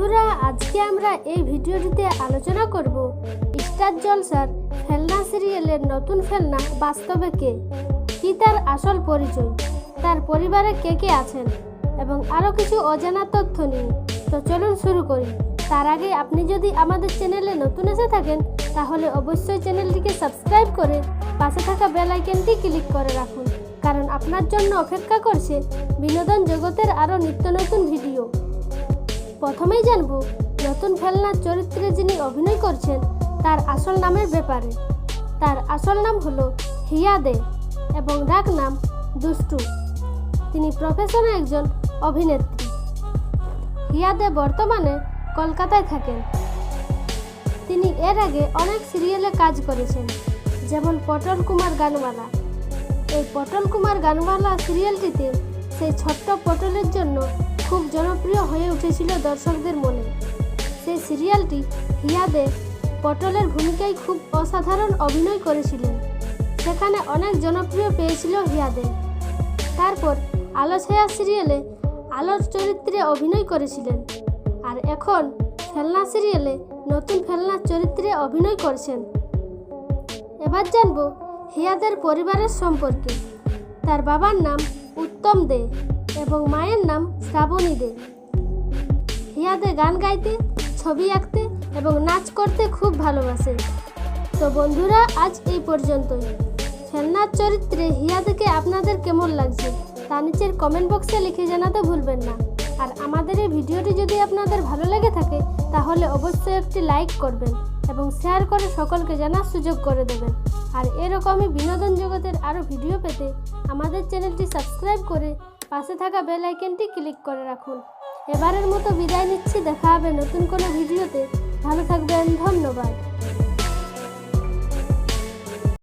বন্ধুরা, আজকে আমরা এই ভিডিওটিতে আলোচনা করব স্টার জলসার ফেলনা সিরিয়ালের নতুন ফেলনা বাস্তবে কে? কি তার আসল পরিচয়? তার পরিবারে কে কে আছেন? এবং আরও কিছু অজানা তথ্য নিয়ে। তো চলুন শুরু করি। তার আগে আপনি যদি আমাদের চ্যানেলে নতুন এসে থাকেন, তাহলে অবশ্যই চ্যানেলটিকে সাবস্ক্রাইব করে পাশে থাকা বেল আইকনটি ক্লিক করে রাখুন। কারণ আপনার জন্য অপেক্ষা করছে বিনোদন জগতের আরও নিত্য নতুন ভিডিও। প্রথমেই জানব, নতুন ফেলনার চরিত্রে যিনি অভিনয় করছেন, তার আসল নামের ব্যাপারে। তার আসল নাম হলো হিয়া দে এবং ডাক নাম দুষ্টু। তিনি প্রফেশনে একজন অভিনেত্রী। হিয়া দে বর্তমানে কলকাতায় থাকেন। তিনি এর আগে অনেক সিরিয়ালে কাজ করেছেন, যেমন পটল কুমার গানওয়ালা এই পটল কুমার গানওয়ালা সিরিয়ালটিতে সেই ছোট্ট পটলের জন্য খুব জনপ্রিয় উঠেছিল দর্শকদের মনে। সেই সিরিয়ালটি হিয়াদে পটলের ভূমিকায় খুব অসাধারণ অভিনয় করেছিলেন। সেখানে অনেক জনপ্রিয় পেয়েছিল হিয়াদে তারপর আলো ছায়া সিরিয়ালে আলোর চরিত্রে অভিনয় করেছিলেন। আর এখন ফেলনা সিরিয়ালে নতুন ফেলনার চরিত্রে অভিনয় করছেন। এবার জানব হিয়াদের পরিবারের সম্পর্কে। তার বাবার নাম উত্তম দে এবং মায়ের নাম শ্রাবণী দে। হিয়াদে গান গাইতে, ছবি আঁকতে এবং নাচ করতে খুব ভালোবাসে। তো বন্ধুরা, আজ এই পর্যন্তই। খেলনার চরিত্রে হিয়াদেকে আপনাদের কেমন লাগছে, তা নিচের কমেন্ট বক্সে লিখে জানাতে ভুলবেন না। আর আমাদের এই ভিডিওটি যদি আপনাদের ভালো লেগে থাকে, তাহলে অবশ্যই একটি লাইক করবেন এবং শেয়ার করে সকলকে জানার সুযোগ করে দেবেন। আর এরকমই বিনোদন জগতের আরও ভিডিও পেতে আমাদের চ্যানেলটি সাবস্ক্রাইব করে পাশে থাকা বেল আইকনটি ক্লিক করে রাখুন। এবারের মতো বিদায় নিচ্ছি দেখা হবে নতুন কোনো ভিডিওতে। ভালো থাকবেন ধন্যবাদ।